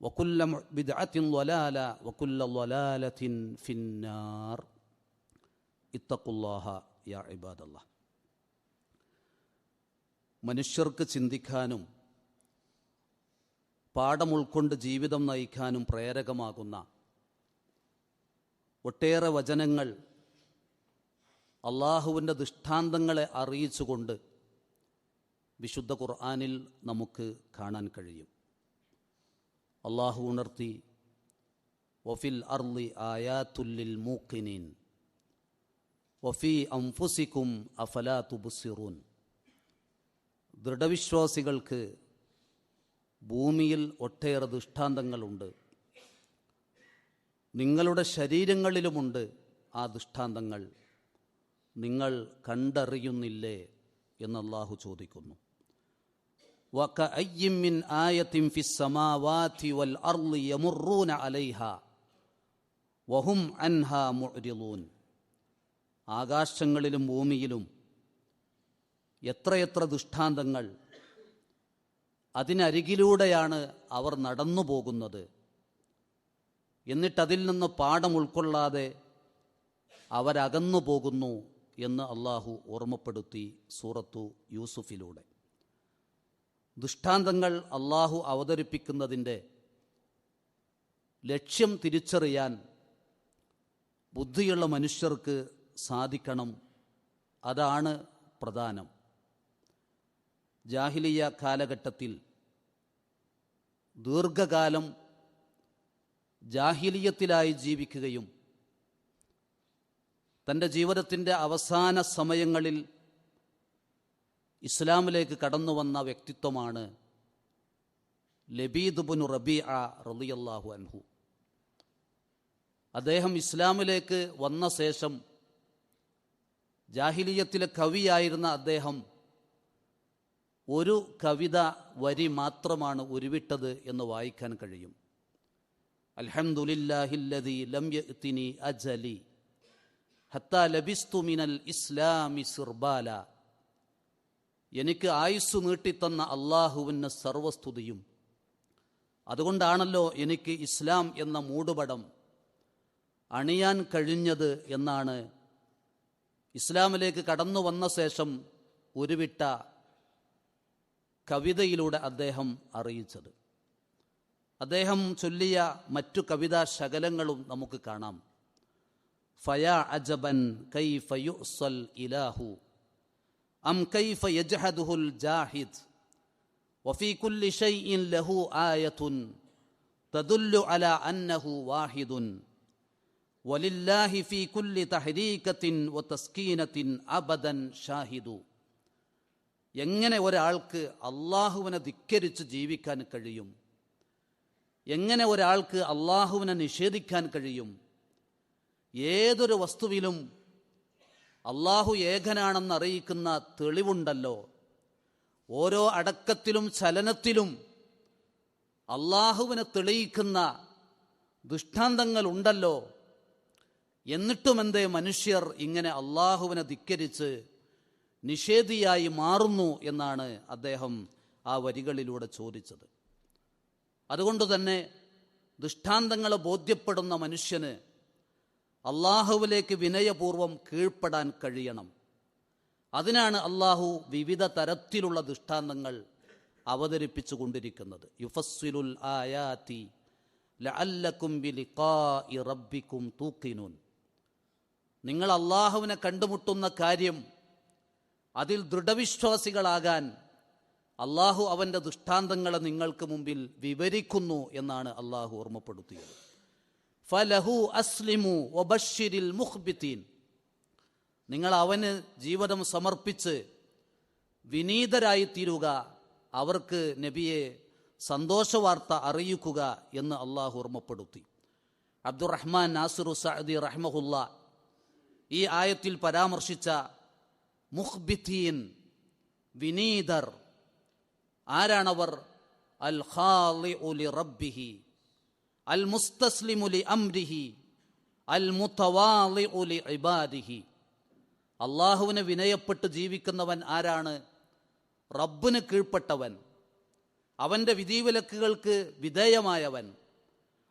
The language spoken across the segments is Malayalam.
വക്കുല്ല ബിദ്അത്തിൻ വലാല വക്കുല്ല വലാലത്തിൻ ഫിന്നാർ ഇത്തക്കുല്ലാഹ യാ ഇബാദല്ല. മനുഷ്യർക്ക് ചിന്തിക്കാനും പാഠം ഉൾക്കൊണ്ട് ജീവിതം നയിക്കാനും പ്രേരകമാകുന്ന ഒട്ടേറെ വചനങ്ങൾ അള്ളാഹുവിന്റെ ദൃഷ്ടാന്തങ്ങളെ അറിയിച്ചുകൊണ്ട് വിശുദ്ധ ഖുർആാനിൽ നമുക്ക് കാണാൻ കഴിയും. അള്ളാഹു ഉണർത്തി വഫിൽ അർലി ആയാത്തുല്ലിൽ മൂക്കിനീൻ വഫി അംഫുസിക്കും അഫലാ തുബുസിറൂൻ. ദൃഢവിശ്വാസികൾക്ക് ഭൂമിയിൽ ഒട്ടേറെ ദൃഷ്ടാന്തങ്ങളുണ്ട്. നിങ്ങളുടെ ശരീരങ്ങളിലുമുണ്ട് ആ ദൃഷ്ടാന്തങ്ങൾ. നിങ്ങൾ കണ്ടറിയുന്നില്ലേ എന്നല്ലാഹു ചോദിക്കുന്നു. وكأي من آية في السماوات والأرض يمرون عليها وهم عنها معرضون ആകാശങ്ങളിലും ഭൂമിയിലും എത്രയെത്ര ദൃഷ്ടാന്തങ്ങൾ അതിനരികിലൂടെയാണ് അവർ നടന്നു പോകുന്നത് എന്നിട്ടതിൽ നിന്ന് പാഠം ഉൾക്കൊള്ളാതെ അവരകന്നു പോകുന്നു എന്ന് അള്ളാഹു ഓർമ്മപ്പെടുത്തി സൂറത്തു യൂസുഫിലൂടെ ദൃഷ്ടാന്തങ്ങൾ അള്ളാഹു അവതരിപ്പിക്കുന്നതിന്റെ ലക്ഷ്യം തിരിച്ചറിയാൻ ബുദ്ധിയുള്ള മനുഷ്യർക്ക് സാധിക്കണം. അതാണ് പ്രധാനം. ജാഹിലിയ കാലഘട്ടത്തിൽ ദീർഘകാലം ജാഹിലിയത്തിലായി ജീവിക്കുകയും തന്റെ ജീവിതത്തിന്റെ അവസാന സമയങ്ങളിൽ ഇസ്ലാമിലേക്ക് കടന്നു വന്ന വ്യക്തിത്വമാണ് ലബീദുബുൻ റബി ആ റലിയല്ലാഹു അൻഹു. അദ്ദേഹം ഇസ്ലാമിലേക്ക് വന്ന ശേഷം ജാഹിലിയത്തിലെ കവിയായിരുന്ന അദ്ദേഹം ഒരു കവിത വരി മാത്രമാണ് ഉരുവിട്ടത് എന്ന് വായിക്കാൻ കഴിയും. അൽഹംദുലില്ലാഹില്ലദി ലം അജലി ഹത്താ ലബിസ്തു മിനൽ ഇസ്ലാമി സിർബാല. എനിക്ക് ആയുസ് നീട്ടിത്തന്ന അള്ളാഹുവിന് സർവസ്തുതിയും. അതുകൊണ്ടാണല്ലോ എനിക്ക് ഇസ്ലാം എന്ന മൂടുപടം അണിയാൻ കഴിഞ്ഞത് എന്നാണ് ഇസ്ലാമിലേക്ക് കടന്നു വന്ന ശേഷം ഉരുവിട്ട കവിതയിലൂടെ അദ്ദേഹം അറിയിച്ചത്. അദ്ദേഹം ചൊല്ലിയ മറ്റു കവിതാ ശകലങ്ങളും നമുക്ക് കാണാം. ഫയാ അജബൻ കൈ ഫയുസൽ ഇലാഹു. അം കൈഫ യജ്ഹദുഹുൽ ജാഹിദ് വഫീ കുല്ലി ഷൈഇൻ ലഹു ആയത്തുൻ തദുല്ലു അല അന്നഹു വാഹിദുൻ വലില്ലാഹി ഫീ കുല്ലി തഹരീക്കത്തിൻ വ തസ്കീനത്തിൻ അബദൻ ഷാഹിദു. എങ്ങനെ ഒരാൾക്ക് അള്ളാഹുവിനെ ധിക്കരിച്ച് ജീവിക്കാൻ കഴിയും? എങ്ങനെ ഒരാൾക്ക് അള്ളാഹുവിനെ നിഷേധിക്കാൻ കഴിയും? ഏതൊരു വസ്തുവിലും അള്ളാഹു ഏകനാണെന്ന് അറിയിക്കുന്ന തെളിവുണ്ടല്ലോ. ഓരോ അടക്കത്തിലും ചലനത്തിലും അള്ളാഹുവിനെ തെളിയിക്കുന്ന ദൃഷ്ടാന്തങ്ങൾ ഉണ്ടല്ലോ എന്നിട്ടും എന്തേ മനുഷ്യർ ഇങ്ങനെ അള്ളാഹുവിനെ ധിക്കരിച്ച് നിഷേധിയായി മാറുന്നു എന്നാണ് അദ്ദേഹം ആ വരികളിലൂടെ ചോദിച്ചത്. അതുകൊണ്ട് തന്നെ ദൃഷ്ടാന്തങ്ങളെ ബോധ്യപ്പെടുന്ന മനുഷ്യന് അള്ളാഹുവിലേക്ക് വിനയപൂർവം കീഴ്പ്പെടാൻ കഴിയണം. അതിനാണ് അള്ളാഹു വിവിധ തരത്തിലുള്ള ദൃഷ്ടാന്തങ്ങൾ അവതരിപ്പിച്ചു കൊണ്ടിരിക്കുന്നത്. യുഫസ്സിലുൽ ആയാതി ലഅല്ലക്കും ബിലിഖാഇ റബ്ബിക്കും തൂക്കിനൂൻ നിങ്ങൾ അള്ളാഹുവിനെ കണ്ടുമുട്ടുന്ന കാര്യം അതിൽ ദൃഢവിശ്വാസികളാകാൻ അള്ളാഹു അവന്റെ ദൃഷ്ടാന്തങ്ങളെ നിങ്ങൾക്ക് മുമ്പിൽ വിവരിക്കുന്നു എന്നാണ് അള്ളാഹു ഓർമ്മപ്പെടുത്തിയത്. ഫലഹു അസ്ലിമു ഒബഷിരിൽ മുഹ്ബിത്തീൻ നിങ്ങൾ അവന് ജീവിതം സമർപ്പിച്ച് വിനീതരായി തീരുക അവർക്ക് നബിയെ സന്തോഷവാർത്ത അറിയിക്കുക എന്ന് അള്ളാഹു ഓർമ്മപ്പെടുത്തി. അബ്ദുറഹ്മാൻ നാസിറു സഅദി റഹ്മഹുല്ല ഈ ആയത്തിൽ പരാമർശിച്ച മുഹ്ബിത്തീൻ വിനീതർ ആരാണവർ? അൽ ഖാലിഉ ലി റബ്ബിഹി അൽ മുസ്തസ്ലിമു ലി അംരിഹി അൽ മുത്തവാലി ലി ഇബാദിഹി അള്ളാഹുവിനെ വിനയപ്പെട്ട് ജീവിക്കുന്നവൻ ആരാണ്? റബ്ബിന് കീഴ്പ്പെട്ടവൻ. അവന്റെ വിധിവിലക്കുകൾക്ക് വിധേയമായവൻ.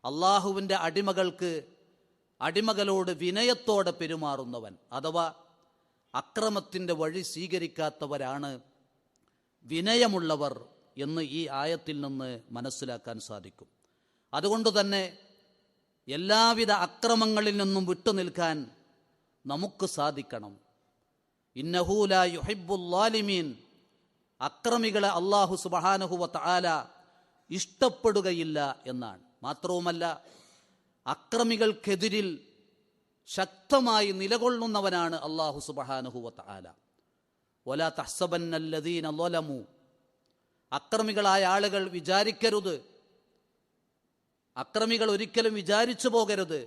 അള്ളാഹുവിന്റെ അടിമകൾക്ക് അടിമകളോട് വിനയത്തോടെ പെരുമാറുന്നവൻ. അഥവാ അക്രമത്തിന്റെ വഴി സ്വീകരിക്കാത്തവരാണ് വിനയമുള്ളവർ എന്ന് ഈ ആയത്തിൽ നിന്ന് മനസ്സിലാക്കാൻ സാധിക്കും. അതുകൊണ്ട് തന്നെ എല്ലാവിധ അക്രമങ്ങളിൽ നിന്നും വിട്ടുനിൽക്കാൻ നമുക്ക് സാധിക്കണം. ഇന്നഹൂല യുഹിബുല്ലാലിമീൻ അക്രമികളെ അള്ളാഹു സുബഹാനഹുവ താല ഇഷ്ടപ്പെടുകയില്ല എന്നാണ്. മാത്രവുമല്ല അക്രമികൾക്കെതിരിൽ ശക്തമായി നിലകൊള്ളുന്നവനാണ് അള്ളാഹു സുബഹാനഹുവ താല ഒല തഹ്സബന്നല്ലദീന ലൊലമു അക്രമികളായ ആളുകൾ വിചാരിക്കരുത്. അക്രമികൾ ഒരിക്കലും വിചാരിച്ചു പോകരുത്.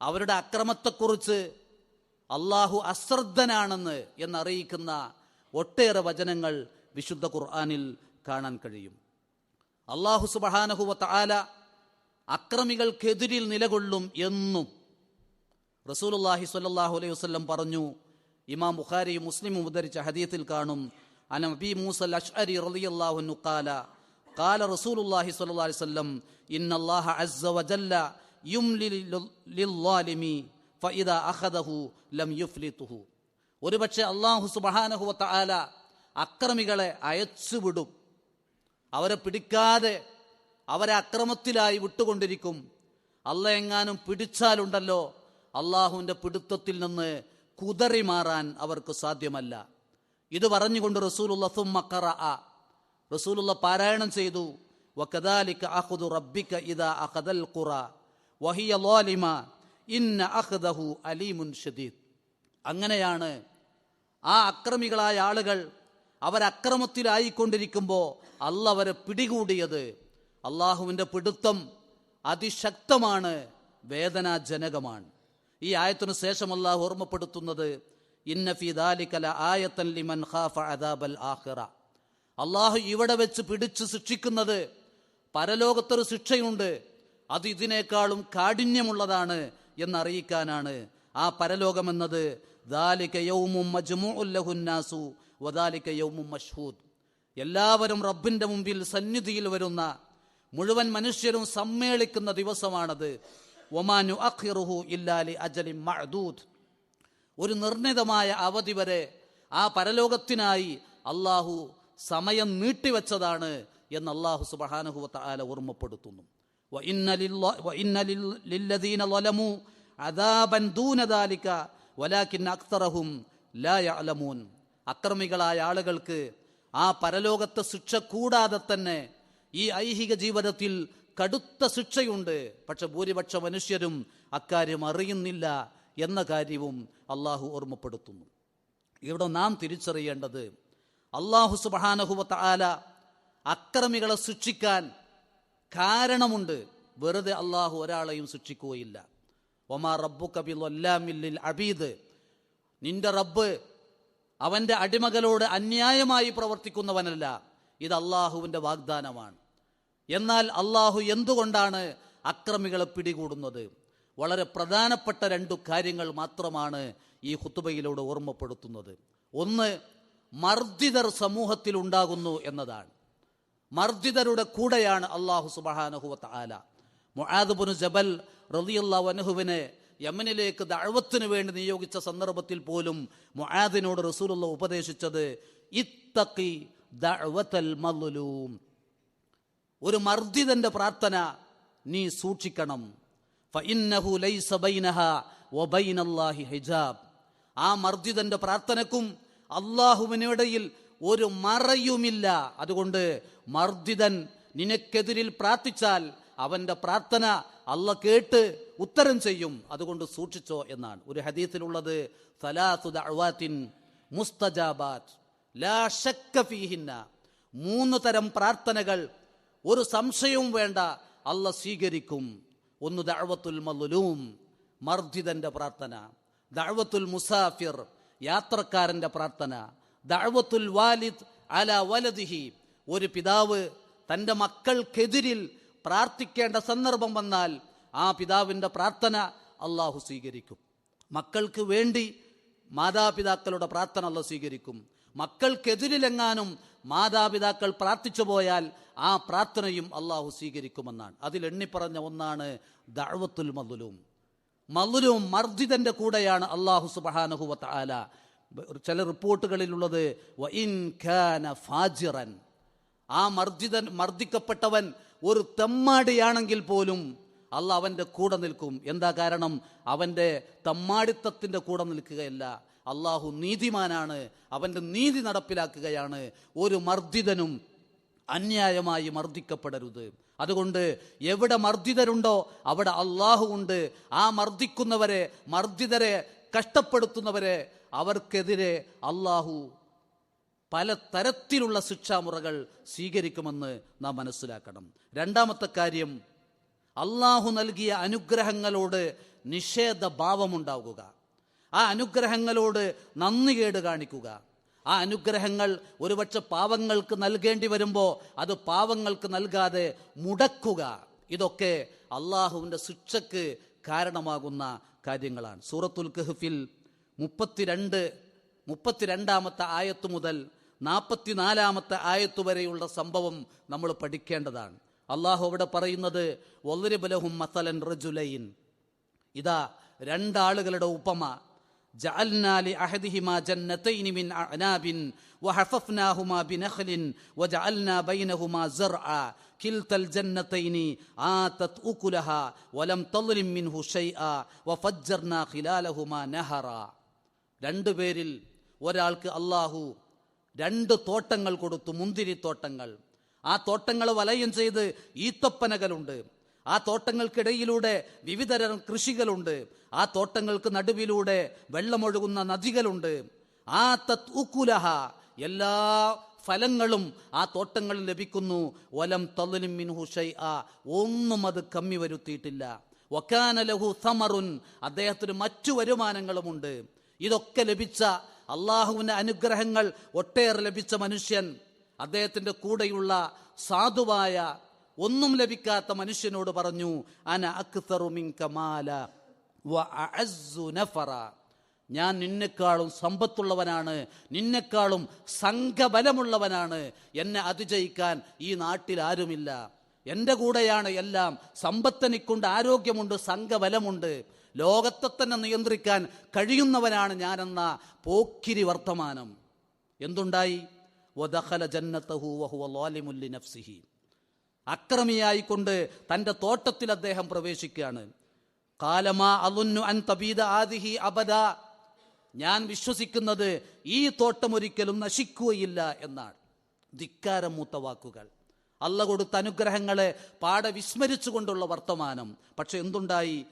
അവരുടെ അക്രമത്തെക്കുറിച്ച് അള്ളാഹു അശ്രദ്ധനാണെന്ന് എന്നറിയിക്കുന്ന ഒട്ടേറെ വചനങ്ങൾ വിശുദ്ധ ഖുർആാനിൽ കാണാൻ കഴിയും. അള്ളാഹു സുബഹാനഹുവ താല അക്രമികൾക്കെതിരിൽ നിലകൊള്ളും എന്നും റസൂലുല്ലാഹി സ്വല്ലല്ലാഹു അലൈഹി വസ്ലം പറഞ്ഞു. ഇമാം ബുഖാരി മുസ്ലിം ഉദ്ധരിച്ച ഹദീത്തിൽ കാണും. അനബി മൂസൽ മൂസ അഷ്അരി റളിയല്ലാഹു അൻഹു الله صلى الله عليه وسلم ان الله عز وجل يملي للظالم فاذا اخذه لم يفلته ഒരുപക്ഷെ അള്ളാഹു സുബ്ഹാനഹു വതആല അക്രമികളെ അയച്ചുവിടും. അവരെ പിടിക്കാതെ അവരെ അക്രമത്തിലായി വിട്ടുകൊണ്ടിരിക്കും. അല്ല എങ്ങാനും പിടിച്ചാലുണ്ടല്ലോ അള്ളാഹുവിന്റെ പിടുത്തത്തിൽ നിന്ന് കുതറി മാറാൻ അവർക്ക് സാധ്യമല്ല. ഇത് പറഞ്ഞുകൊണ്ട് റസൂലുള്ള സുമ്മക്കറ റസൂലുള്ള പാരായണം ചെയ്തു. വക്കദാലിക അഖുദു റബ്ബിക ഇദാ അഖദൽ ഖുറ. വഹിയ ഇന്ന അലീമുൻ ഷദീദ്. അങ്ങനെയാണ് ആ അക്രമികളായ ആളുകൾ അവരക്രമത്തിലായിക്കൊണ്ടിരിക്കുമ്പോൾ അല്ല അവരെ പിടികൂടിയത്. അള്ളാഹുവിന്റെ പിടുത്തം അതിശക്തമാണ് വേദനാജനകമാണ്. ഈ ആയത്തിനു ശേഷം അള്ളാഹു ഓർമ്മപ്പെടുത്തുന്നത് ഇന്നഫി ദാലിക്കല ആയത്തൻ ലിമൻ ഖാഫ അദാബൽ ആഖിറ. അള്ളാഹു ഇവിടെ വെച്ച് പിടിച്ച് ശിക്ഷിക്കുന്നത് പരലോകത്തൊരു ശിക്ഷയുണ്ട്. അത് ഇതിനേക്കാളും കാഠിന്യമുള്ളതാണ് എന്നറിയിക്കാനാണ്. ആ പരലോകമെന്നത് ദാലിക വദാലിക എല്ലാവരും റബ്ബിന്റെ മുമ്പിൽ സന്നിധിയിൽ വരുന്ന മുഴുവൻ മനുഷ്യരും സമ്മേളിക്കുന്ന ദിവസമാണത്. ഒമാനു അഖിറുഹു ഇല്ലാലി അജലി മഅദൂദ്. ഒരു നിർണിതമായ അവധി വരെ ആ പരലോകത്തിനായി അള്ളാഹു സമയം നീട്ടിവെച്ചതാണ് എന്ന് അള്ളാഹു സുബഹാനഹുവത്ത ആല ഓർമ്മപ്പെടുത്തുന്നു. അക്രമികളായ ആളുകൾക്ക് ആ പരലോകത്തെ ശിക്ഷ കൂടാതെ തന്നെ ഈ ഐഹിക ജീവിതത്തിൽ കടുത്ത ശിക്ഷയുണ്ട്. പക്ഷെ ഭൂരിപക്ഷ മനുഷ്യരും അക്കാര്യം അറിയുന്നില്ല എന്ന കാര്യവും അള്ളാഹു ഓർമ്മപ്പെടുത്തുന്നു. ഇവിടെ നാം തിരിച്ചറിയേണ്ടത് അള്ളാഹു സുബാനഹുവത്ത ആല അക്രമികളെ ശിക്ഷിക്കാൻ കാരണമുണ്ട്. വെറുതെ അള്ളാഹു ഒരാളെയും ശിക്ഷിക്കുകയില്ല ഒമാ റബ്ബു കബിൽ അബീദ്. നിന്റെ റബ്ബ് അവന്റെ അടിമകളോട് അന്യായമായി പ്രവർത്തിക്കുന്നവനല്ല. ഇത് അള്ളാഹുവിന്റെ വാഗ്ദാനമാണ്. എന്നാൽ അള്ളാഹു എന്തുകൊണ്ടാണ് അക്രമികളെ പിടികൂടുന്നത്? വളരെ പ്രധാനപ്പെട്ട രണ്ടു കാര്യങ്ങൾ മാത്രമാണ് ഈ ഹുത്തുബയിലൂടെ ഓർമ്മപ്പെടുത്തുന്നത്. ഒന്ന് മർദ്ദിതർ സമൂഹത്തിൽ ഉണ്ടാകുന്നു എന്നതാണ്. മർദ്ദിതരുടെ കൂടെയാണ് അള്ളാഹു സുബഹാനഹുവത്ത് ആല മുആദുബുന് ജബൽ റളിയല്ലാഹു വനഹുവിനെ യമനിലേക്ക് ദഴവത്തിന് വേണ്ടി നിയോഗിച്ച സന്ദർഭത്തിൽ പോലും മുഹാദിനോട് റസൂലുള്ള ഉപദേശിച്ചത് ഇത്തക്കി ദഴവത്തൽ മല്ലുലൂം ഒരു മർദ്ദിതന്റെ പ്രാർത്ഥന നീ സൂക്ഷിക്കണം. ഫഇന്നഹു ലൈസ വബൈനല്ലാഹി ഹിജാബ്. ആ മർദ്ദിതന്റെ പ്രാർത്ഥനക്കും അള്ളാഹുവിനിടയിൽ ഒരു മറയുമില്ല. അതുകൊണ്ട് മർദ്ദിതൻ നിനക്കെതിരിൽ പ്രാർത്ഥിച്ചാൽ അവന്റെ പ്രാർത്ഥന അല്ല കേട്ട് ഉത്തരം ചെയ്യും. അതുകൊണ്ട് സൂക്ഷിച്ചോ എന്നാണ്. ഒരു ഹദീസിലുള്ളത് സലാത്തു ദഅവാത്തിൻ മുസ്തജാബാത്ത് ലാ ഷക്ക മൂന്ന് തരം പ്രാർത്ഥനകൾ ഒരു സംശയവും വേണ്ട അല്ല സ്വീകരിക്കും. ഒന്ന് ദഅവത്തുൽ മലുലൂം മർദ്ദിതന്റെ പ്രാർത്ഥന. ദഅവത്തുൽ മുസാഫിർ യാത്രക്കാരന്റെ പ്രാർത്ഥന. ദഅവത്തുൽ വാലിദ് അല വലദിഹി. ഒരു പിതാവ് തന്റെ മക്കൾക്കെതിരിൽ പ്രാർത്ഥിക്കേണ്ട സന്ദർഭം വന്നാൽ ആ പിതാവിന്റെ പ്രാർത്ഥന അള്ളാഹു സ്വീകരിക്കും. മക്കൾക്ക് വേണ്ടി മാതാപിതാക്കളുടെ പ്രാർത്ഥന അല്ല സ്വീകരിക്കും. മക്കൾക്കെതിരിലെങ്ങാനും മാതാപിതാക്കൾ പ്രാർത്ഥിച്ചു പോയാൽ ആ പ്രാർത്ഥനയും അള്ളാഹു സ്വീകരിക്കുമെന്നാണ്. അതിൽ എണ്ണിപ്പറഞ്ഞ ഒന്നാണ് ദഅവത്തുൽ മദ്ലൂം. മദ്ലൂം മർദ്ദിതന്റെ കൂടെയാണ് അള്ളാഹു സുബഹാനഹുവത്ത് ആല ചില റിപ്പോർട്ടുകളിലുള്ളത് ഫാജിറൻ. ആ മർദ്ദിതൻ മർദ്ദിക്കപ്പെട്ടവൻ ഒരു തെമ്മാടിയാണെങ്കിൽ പോലും അല്ല അവന്റെ കൂടെ നിൽക്കും. എന്താ കാരണം? അവന്റെ തമ്മാടിത്തത്തിന്റെ കൂടെ നിൽക്കുകയല്ല. അള്ളാഹു നീതിമാനാണ്. അവന്റെ നീതി നടപ്പിലാക്കുകയാണ്. ഒരു മർദ്ദിതനും അന്യായമായി മർദ്ദിക്കപ്പെടരുത്. അതുകൊണ്ട് എവിടെ മർദ്ദിതരുണ്ടോ അവിടെ അള്ളാഹു ഉണ്ട്. ആ മർദ്ദിക്കുന്നവരെ മർദ്ദിതരെ കഷ്ടപ്പെടുത്തുന്നവരെ അവർക്കെതിരെ അള്ളാഹു പല തരത്തിലുള്ള ശിക്ഷാമുറകൾ സ്വീകരിക്കുമെന്ന് നാം മനസ്സിലാക്കണം. രണ്ടാമത്തെ കാര്യം അള്ളാഹു നൽകിയ അനുഗ്രഹങ്ങളോട് നിഷേധഭാവമുണ്ടാകുക ആ അനുഗ്രഹങ്ങളോട് നന്ദി കേട് കാണിക്കുക. ആ അനുഗ്രഹങ്ങൾ ഒരുപക്ഷെ പാവങ്ങൾക്ക് നൽകേണ്ടി വരുമ്പോൾ അത് പാവങ്ങൾക്ക് നൽകാതെ മുടക്കുക. ഇതൊക്കെ അള്ളാഹുവിന്റെ ശിക്ഷക്ക് കാരണമാകുന്ന കാര്യങ്ങളാണ്. സൂറത്തുൽ കഹ്ഫിൽ മുപ്പത്തിരണ്ട് മുപ്പത്തിരണ്ടാമത്തെ ആയത്ത് മുതൽ നാൽപ്പത്തിനാലാമത്തെ ആയത്ത് വരെയുള്ള സംഭവം നമ്മൾ പഠിക്കേണ്ടതാണ്. അള്ളാഹു അവിടെ പറയുന്നത് വല്ലരിബലഹും മസലൻ റജുലൈൻ. ഇതാ രണ്ടാളുകളുടെ ഉപമ. جعلنا لأحدهما جنتين من أعناب وحففناهما بنخل وجعلنا بينهما زرعا كلتا الجنتين آتت أكلها ولم تظلم منه شيئا وفجرنا خلالهما نهرا രണ്ടുപേരിൽ ഒരാൾക്ക് അള്ളാഹു രണ്ട് തോട്ടങ്ങൾ കൊടുത്തു മുന്തിരിത്തോട്ടങ്ങൾ ആ തോട്ടങ്ങൾ വലയം ചെയ്ത് ഈത്തപ്പനകളുണ്ട് ആ തോട്ടങ്ങൾക്കിടയിലൂടെ വിവിധതരം കൃഷികളുണ്ട്. ആ തോട്ടങ്ങൾക്ക് നടുവിലൂടെ വെള്ളമൊഴുകുന്ന നദികളുണ്ട്. ആ തത് ഉക്കുലഹ എല്ലാ ഫലങ്ങളും ആ തോട്ടങ്ങളിൽ ലഭിക്കുന്നു. ഒലം തള്ളിനും മിൻഹു ആ ഒന്നും അത് കമ്മി വരുത്തിയിട്ടില്ല. ഒക്കാന ലഹു സമറുൻ. അദ്ദേഹത്തിന് മറ്റു വരുമാനങ്ങളുമുണ്ട്. ഇതൊക്കെ ലഭിച്ച അള്ളാഹുവിന്റെ അനുഗ്രഹങ്ങൾ ഒട്ടേറെ ലഭിച്ച മനുഷ്യൻ. അദ്ദേഹത്തിന്റെ കൂടെയുള്ള സാധുവായ ഒന്നും ലഭിക്കാത്ത മനുഷ്യനോട് പറഞ്ഞു അന അക്തറു മിൻക വ നഫറ. ഞാൻ നിന്നെക്കാളും സമ്പത്തുള്ളവനാണ് നിന്നെക്കാളും സംഘബലമുള്ളവനാണ്. എന്നെ അതിജയിക്കാൻ ഈ നാട്ടിൽ ആരുമില്ല. എന്റെ കൂടെയാണ് എല്ലാം. സമ്പത്തനിക്കൊണ്ട് ആരോഗ്യമുണ്ട് സംഘബലമുണ്ട്. ലോകത്തെ തന്നെ നിയന്ത്രിക്കാൻ കഴിയുന്നവനാണ് ഞാനെന്ന പോക്കിരി വർത്തമാനം. എന്തുണ്ടായി? വദഖല ജന്നത്തഹു വഹുവ ലോലിമുല്ലി ലിനഫ്സിഹി. അക്രമിയായിക്കൊണ്ട് തന്റെ തോട്ടത്തിൽ അദ്ദേഹം പ്രവേശിക്കുകയാണ്. കാലമാ അതൊന്നു അൻ തബീദ ആദിഹി അബദ. ഞാൻ വിശ്വസിക്കുന്നത് ഈ തോട്ടം ഒരിക്കലും നശിക്കുകയില്ല എന്നാണ്. ധിക്കാരമൂത്ത വാക്കുകൾ. അല്ല കൊടുത്ത അനുഗ്രഹങ്ങളെ പാടെ വിസ്മരിച്ചുകൊണ്ടുള്ള വർത്തമാനം. പക്ഷെ എന്തുണ്ടായി?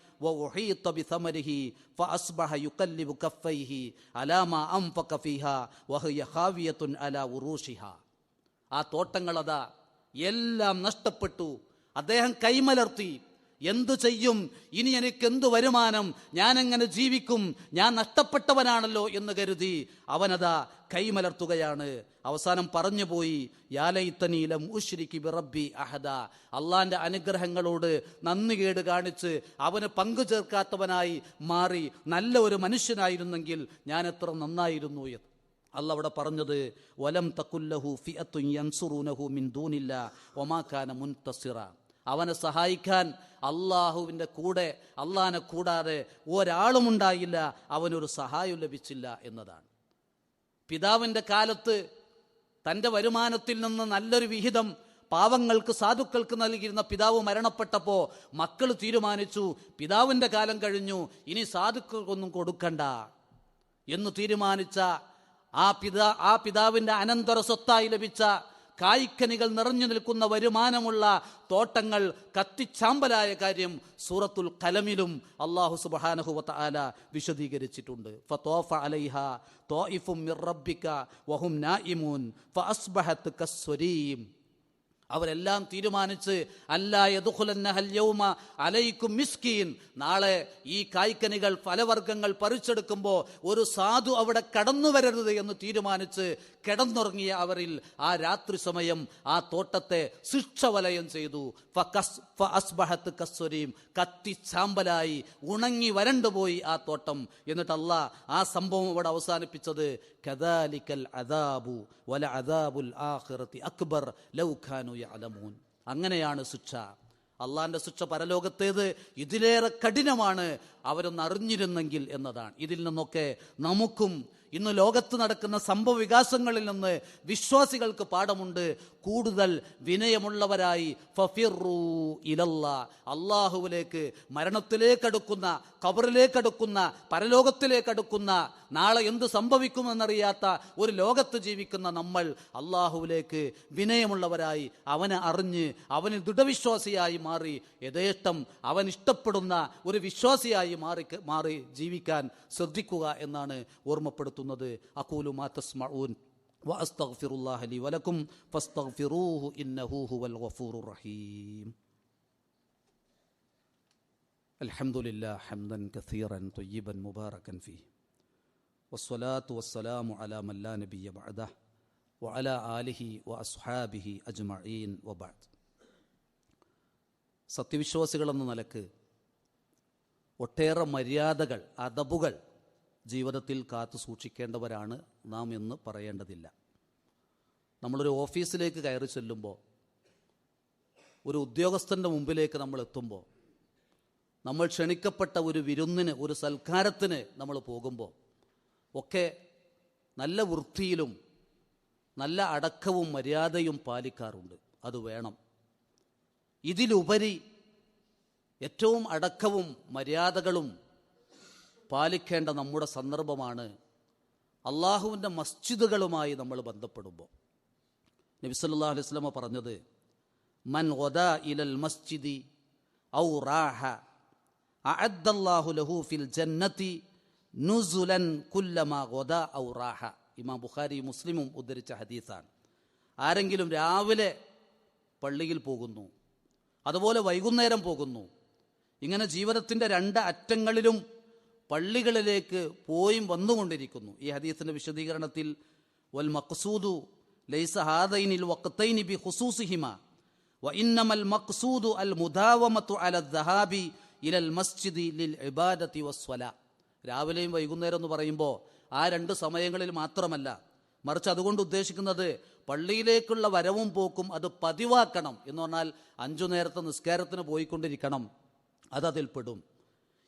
ആ തോട്ടങ്ങളതാ എല്ലാം നഷ്ടപ്പെട്ടു. അദ്ദേഹം കൈമലർത്തി എന്തു ചെയ്യും? ഇനി എനിക്ക് എന്തു വരുമാനം? ഞാൻ എങ്ങനെ ജീവിക്കും? ഞാൻ നഷ്ടപ്പെട്ടവനാണല്ലോ എന്ന് കരുതി അവനതാ കൈമലർത്തുകയാണ്. അവസാനം പറഞ്ഞു പോയി യാലൈത്തനീലം ഉശ്രിക്ക് ബിറബി അഹദ. അള്ളാന്റെ അനുഗ്രഹങ്ങളോട് നന്ദി കേട് കാണിച്ച് അവന് പങ്കു ചേർക്കാത്തവനായി മാറി നല്ല ഒരു മനുഷ്യനായിരുന്നെങ്കിൽ ഞാൻ എത്ര നന്നായിരുന്നു എന്ന്. അല്ല അവിടെ പറഞ്ഞത് വലം തക്കുല്ലഹു ഫിയത്തു യൻസുറൂനഹു മിൻ ദൂനില്ല ഒമാക്കാന മുൻതസിറ. അവനെ സഹായിക്കാൻ അള്ളാഹുവിന്റെ കൂടെ അള്ളഹാനെ കൂടാതെ ഒരാളും ഉണ്ടായില്ല അവനൊരു സഹായം ലഭിച്ചില്ല എന്നതാണ്. പിതാവിന്റെ കാലത്ത് തന്റെ വരുമാനത്തിൽ നിന്ന് നല്ലൊരു വിഹിതം പാവങ്ങൾക്ക് സാധുക്കൾക്ക് നൽകിയിരുന്ന പിതാവ് മരണപ്പെട്ടപ്പോൾ മക്കൾ തീരുമാനിച്ചു പിതാവിന്റെ കാലം കഴിഞ്ഞു ഇനി സാധുക്കൾക്കൊന്നും കൊടുക്കണ്ട. എന്ന് തീരുമാനിച്ച ആ പിതാ ആ പിതാവിന്റെ അനന്തര സ്വത്തായി ലഭിച്ച കായ്ക്കനികൾ നിറഞ്ഞു നിൽക്കുന്ന വരുമാനമുള്ള തോട്ടങ്ങൾ കത്തിച്ചാമ്പലായ കാര്യം സൂറത്തുൽ കലമിലും അള്ളാഹു സുബഹാനഹുവത്ത ആല വിശദീകരിച്ചിട്ടുണ്ട്. ഫതോഫ അലൈഹ മിർ റബ്ബിക നായിമൂൻ അവരെല്ലാം തീരുമാനിച്ച് അലൈക്കും മിസ്കീൻ. നാളെ ഈ കായ്ക്കനികൾ ഫലവർഗങ്ങൾ പറിച്ചെടുക്കുമ്പോൾ ഒരു സാധു അവിടെ കടന്നു വരരുത് എന്ന് തീരുമാനിച്ച് കിടന്നുറങ്ങിയ അവരിൽ ആ രാത്രി സമയം ആ തോട്ടത്തെ ശിക്ഷവലയം ചെയ്തു. ഫകസ് ഫഅസ്ബഹത്ത് കസ്വരീം കത്തി ചാമ്പലായി ഉണങ്ങി വരണ്ടുപോയി ആ തോട്ടം. എന്നിട്ട് ആ സംഭവം അവിടെ അവസാനിപ്പിച്ചത് കദാലിക്കൽ അദാബു വല അദാബുൽ അക്ബർ ലൗഖാനു യഅലമൂൻ. അങ്ങനെയാണ് ശിക്ഷ. അള്ളാന്റെ ശിക്ഷ പരലോകത്തേത് ഇതിലേറെ കഠിനമാണ് അവരൊന്ന് അറിഞ്ഞിരുന്നെങ്കിൽ എന്നതാണ്. ഇതിൽ നിന്നൊക്കെ നമുക്കും ഇന്ന് ലോകത്ത് നടക്കുന്ന സംഭവ വികാസങ്ങളിൽ നിന്ന് വിശ്വാസികൾക്ക് പാഠമുണ്ട്. കൂടുതൽ വിനയമുള്ളവരായി ഫഫിറു ഇലല്ല. അള്ളാഹുവിലേക്ക് മരണത്തിലേക്കടുക്കുന്ന കബറിലേക്കടുക്കുന്ന പരലോകത്തിലേക്കടുക്കുന്ന നാളെ എന്ത് സംഭവിക്കുമെന്നറിയാത്ത ഒരു ലോകത്ത് ജീവിക്കുന്ന നമ്മൾ അള്ളാഹുവിലേക്ക് വിനയമുള്ളവരായി അവനെ അറിഞ്ഞ് അവന് ദൃഢവിശ്വാസിയായി മാറി യഥേഷ്ടം അവൻ ഇഷ്ടപ്പെടുന്ന ഒരു വിശ്വാസിയായി മാറി മാറി ജീവിക്കാൻ ശ്രദ്ധിക്കുക എന്നാണ് ഓർമ്മപ്പെടുത്തുന്നത്. അക്കൂലു മാ തസ്മഊൻ وأستغفر الله لي ولكم فاستغفروه إنه هو الغفور الرحيم الحمد لله حمدا كثيرا طيبا مباركا فيه والصلاة والسلام على من لا نبي بعده وعلى آله وأصحابه أجمعين وبعد സത്യവിശ്വാസികളെന്ന നിലക്ക് ഒട്ടേറെ മര്യാദകൾ അതബുകൾ ജീവിതത്തിൽ കാത്തു സൂക്ഷിക്കേണ്ടവരാണ് നാം എന്ന് പറയേണ്ടതില്ല. നമ്മളൊരു ഓഫീസിലേക്ക് കയറി ചെല്ലുമ്പോൾ ഒരു ഉദ്യോഗസ്ഥന്റെ മുമ്പിലേക്ക് നമ്മൾ എത്തുമ്പോൾ നമ്മൾ ക്ഷണിക്കപ്പെട്ട ഒരു വിരുന്നിന് ഒരു സൽക്കാരത്തിന് നമ്മൾ പോകുമ്പോൾ ഒക്കെ നല്ല വൃത്തിയിലും നല്ല അടക്കവും മര്യാദയും പാലിക്കാറുണ്ട്. അത് വേണം. ഇതിലുപരി ഏറ്റവും അടക്കവും മര്യാദകളും പാലിക്കേണ്ട നമ്മുടെ സന്ദർഭമാണ് അള്ളാഹുവിന്റെ മസ്ജിദുകളുമായി നമ്മൾ ബന്ധപ്പെടുമ്പോൾ. നബി സല്ലല്ലാഹു അലൈഹി വസല്ലമ പറഞ്ഞത് മൻ ഒദ ഇലൽ മസ്ജിദി ഔ റാഹ അഅദ്ദല്ലാഹു ലഹു ഫിൽ ജന്നത്തി നുസുലൻ കുല്ലമാ ഗദ ഔ റാഹ. ഇമാം ബുഖാരി മുസ്ലിമും ഉദ്ധരിച്ച ഹദീസാണ്. ആരെങ്കിലും രാവിലെ പള്ളിയിൽ പോകുന്നു അതുപോലെ വൈകുന്നേരം പോകുന്നു ഇങ്ങനെ ജീവിതത്തിന്റെ രണ്ട് അറ്റങ്ങളിലും പള്ളികളിലേക്ക് പോയും വന്നുകൊണ്ടിരിക്കുന്നു. ഈ ഹദീസിന്റെ വിശദീകരണത്തിൽ വൽ മക്സൂദു ലൈസ ഹാദൈനിൽ വഖത്തൈനി ബി ഹുസൂസിഹിമ വ ഇന്നമൽ മക്സൂദു അൽ മുദാവമത്തു അല ദഹാബി ഇലൽ മസ്ജിദി ലിൽ ഇബാദത്തി വസ്വല രാവിലെയും വൈകുന്നേരം എന്ന് പറയുമ്പോൾ ആ രണ്ട് സമയങ്ങളിൽ മാത്രമല്ല മറിച്ച് അതുകൊണ്ട് ഉദ്ദേശിക്കുന്നത് പള്ളിയിലേക്കുള്ള വരവും പോക്കും അത് പതിവാക്കണം എന്ന് പറഞ്ഞാൽ അഞ്ചു നേരത്തെ നിസ്കാരത്തിന് പോയിക്കൊണ്ടിരിക്കണം അതതിൽപ്പെടും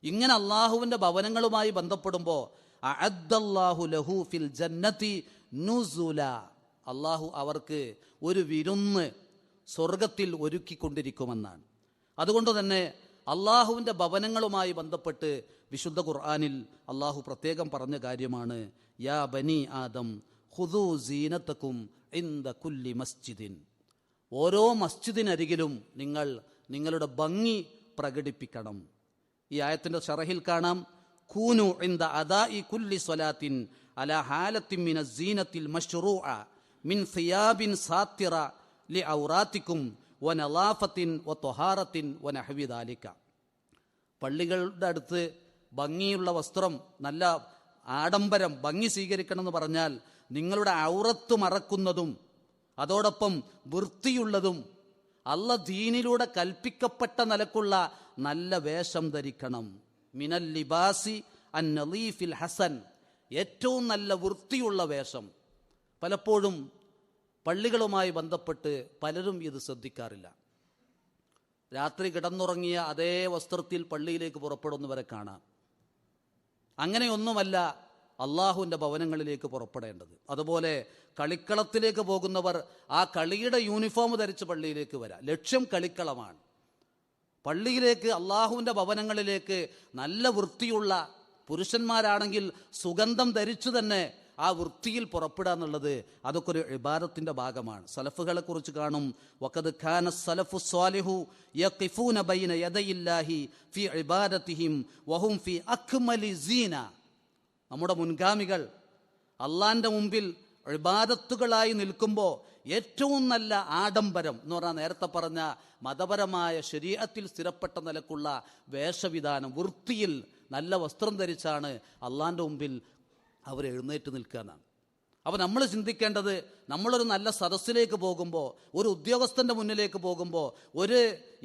ഇങ്ങനെ അള്ളാഹുവിന്റെ ഭവനങ്ങളുമായി ബന്ധപ്പെടുമ്പോൾ അഅദ്ദല്ലാഹു ലഹു ഫിൽ ജന്നതി നുസുല. അള്ളാഹു അവർക്ക് ഒരു വിരുന്ന് സ്വർഗത്തിൽ ഒരുക്കിക്കൊണ്ടിരിക്കുമെന്നാണ്. അതുകൊണ്ട് തന്നെ അള്ളാഹുവിന്റെ ഭവനങ്ങളുമായി ബന്ധപ്പെട്ട് വിശുദ്ധ ഖുർആാനിൽ അള്ളാഹു പ്രത്യേകം പറഞ്ഞ കാര്യമാണ് യാ ബനി ആദം ഹുദു സീനത്തക്കും ഇന്ദ കുല്ലി മസ്ജിദിൻ. ഓരോ മസ്ജിദിനരികിലും നിങ്ങൾ നിങ്ങളുടെ ഭംഗി പ്രകടിപ്പിക്കണം. ഈ ആയത്തിന്റെ ഷറഹിൽ കാണാം. കൂനു ഇന്ദ ഇ കുല്ലി സ്വലാത്തിൻ അല ഹാലത്തിൻ മിന സീനത്തിൽ മഷ്റൂഅ മിൻ സിയാബിൻ സാത്തിറ ലി ഔറാത്തിക്കും വനലാഫത്തിൻ നലാഫത്തിൻ വ തൊഹാറത്തിൻ വനഹവിദാലിക്ക നഹവി ദാലിക പള്ളികളുടെ അടുത്ത് ഭംഗിയുള്ള വസ്ത്രം നല്ല ആഡംബരം ഭംഗി സ്വീകരിക്കണമെന്ന് പറഞ്ഞാൽ നിങ്ങളുടെ ഔറത്ത് മറക്കുന്നതും അതോടൊപ്പം വൃത്തിയുള്ളതും അല്ല ദീനിലൂടെ കൽപ്പിക്കപ്പെട്ട നിലക്കുള്ള നല്ല വേഷം ധരിക്കണം. മിനൽ ലിബാസി അൻ നലീഫിൽ ഹസൻ. ഏറ്റവും നല്ല വൃത്തിയുള്ള വേഷം. പലപ്പോഴും പള്ളികളുമായി ബന്ധപ്പെട്ട് പലരും ഇത് ശ്രദ്ധിക്കാറില്ല. രാത്രി കിടന്നുറങ്ങിയ അതേ വസ്ത്രത്തിൽ പള്ളിയിലേക്ക് പുറപ്പെടുന്നവരെ കാണാം. അങ്ങനെയൊന്നുമല്ല അള്ളാഹുവിന്റെ ഭവനങ്ങളിലേക്ക് പുറപ്പെടേണ്ടത്. അതുപോലെ കളിക്കളത്തിലേക്ക് പോകുന്നവർ ആ കളിയുടെ യൂണിഫോം ധരിച്ച് പള്ളിയിലേക്ക് വരാം. ലക്ഷ്യം കളിക്കളമാണ്. പള്ളിയിലേക്ക് അള്ളാഹുവിന്റെ ഭവനങ്ങളിലേക്ക് നല്ല വൃത്തിയുള്ള പുരുഷന്മാരാണെങ്കിൽ സുഗന്ധം ധരിച്ചു തന്നെ ആ വൃത്തിയിൽ പുറപ്പെടുക എന്നുള്ളത് അതൊക്കെ ഒരു ഇബാദത്തിന്റെ ഭാഗമാണ്. സലഫുകളെ കുറിച്ച് കാണും. വക്കത് ഖാന സലഫു സ്വാലിഹു യഖിഫൂന ബൈന യദയില്ലാഹി ഫി ഇബാദത്തിഹിം വഹും ഫി അഖ്മലി സീന. നമ്മുടെ മുൻഗാമികൾ അള്ളാന്റെ മുമ്പിൽ ഇബാദത്തുകളായി നിൽക്കുമ്പോൾ ഏറ്റവും നല്ല ആഡംബരം എന്ന് പറഞ്ഞാൽ നേരത്തെ പറഞ്ഞ മതപരമായ ശരീരത്തിൽ സ്ഥിരപ്പെട്ട നിലക്കുള്ള വേഷവിധാനം വൃത്തിയിൽ നല്ല വസ്ത്രം ധരിച്ചാണ് അള്ളാന്റെ മുമ്പിൽ അവർ എഴുന്നേറ്റ് നിൽക്കുക എന്നാണ്. അപ്പോൾ നമ്മൾ ചിന്തിക്കേണ്ടത് നമ്മളൊരു നല്ല സദസ്സിലേക്ക് പോകുമ്പോൾ ഒരു ഉദ്യോഗസ്ഥന്റെ മുന്നിലേക്ക് പോകുമ്പോൾ ഒരു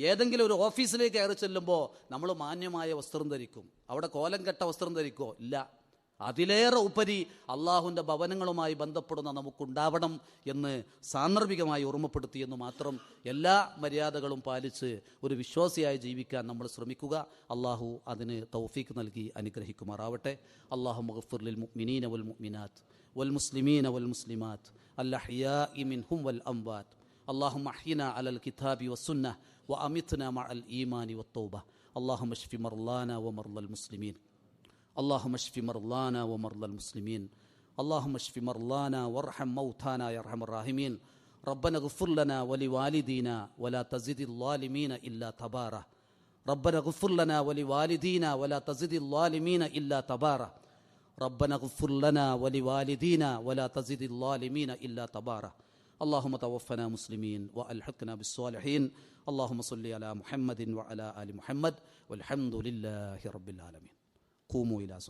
ഏതെങ്കിലും ഒരു ഓഫീസിലേക്ക് കയറി ചെല്ലുമ്പോൾ നമ്മൾ മാന്യമായ വസ്ത്രം ധരിക്കും. അവിടെ കോലം കെട്ട വസ്ത്രം ധരിക്കുമോ ഇല്ല. അതിലേറെ ഉപരി അള്ളാഹുവിൻ്റെ ഭവനങ്ങളുമായി ബന്ധപ്പെടുന്ന നമുക്കുണ്ടാവണം എന്ന് സാന്ദർഭികമായി ഓർമ്മപ്പെടുത്തി എന്ന് മാത്രം എല്ലാ മര്യാദകളും പാലിച്ച് ഒരു വിശ്വാസിയായി ജീവിക്കാൻ നമ്മൾ ശ്രമിക്കുക അള്ളാഹു അതിന് തൗഫീക്ക് നൽകി അനുഗ്രഹിക്കുമാറാവട്ടെ അള്ളാഹു മഹഫുർലിൽ മുഅ്മിനീന വൽ മുഅ്മിനാത്ത് വൽ മുസ്ലിമീന വൽ മുസ്ലിമാത്ത് അല്ലഹിയാഇ മിൻഹും വൽ അംവാത്ത് اللهم احينا على الكتاب والسنه وامتنا مع الايمان والتوبه اللهم اشف مرضانا ومرضى المسلمين اللهم اشف مرضانا ومرضى المسلمين. اللهم اشف مرضانا وارحم موتانا يا ارحم الراحمين. ربنا اغفر لنا ولوالدينا ولا تزد الظالمين إلا تبارا. ربنا اغفر لنا ولوالدينا ولا تزد الظالمين إلا تبارا. ربنا اغفر لنا ولوالدينا ولا تزد الظالمين إلا تبارا. اللهم توفنا مسلمين وألحقنا بالصالحين. اللهم صل على محمد وعلى آل محمد. والحمد لله رب العالمين. قوموا الى صلاة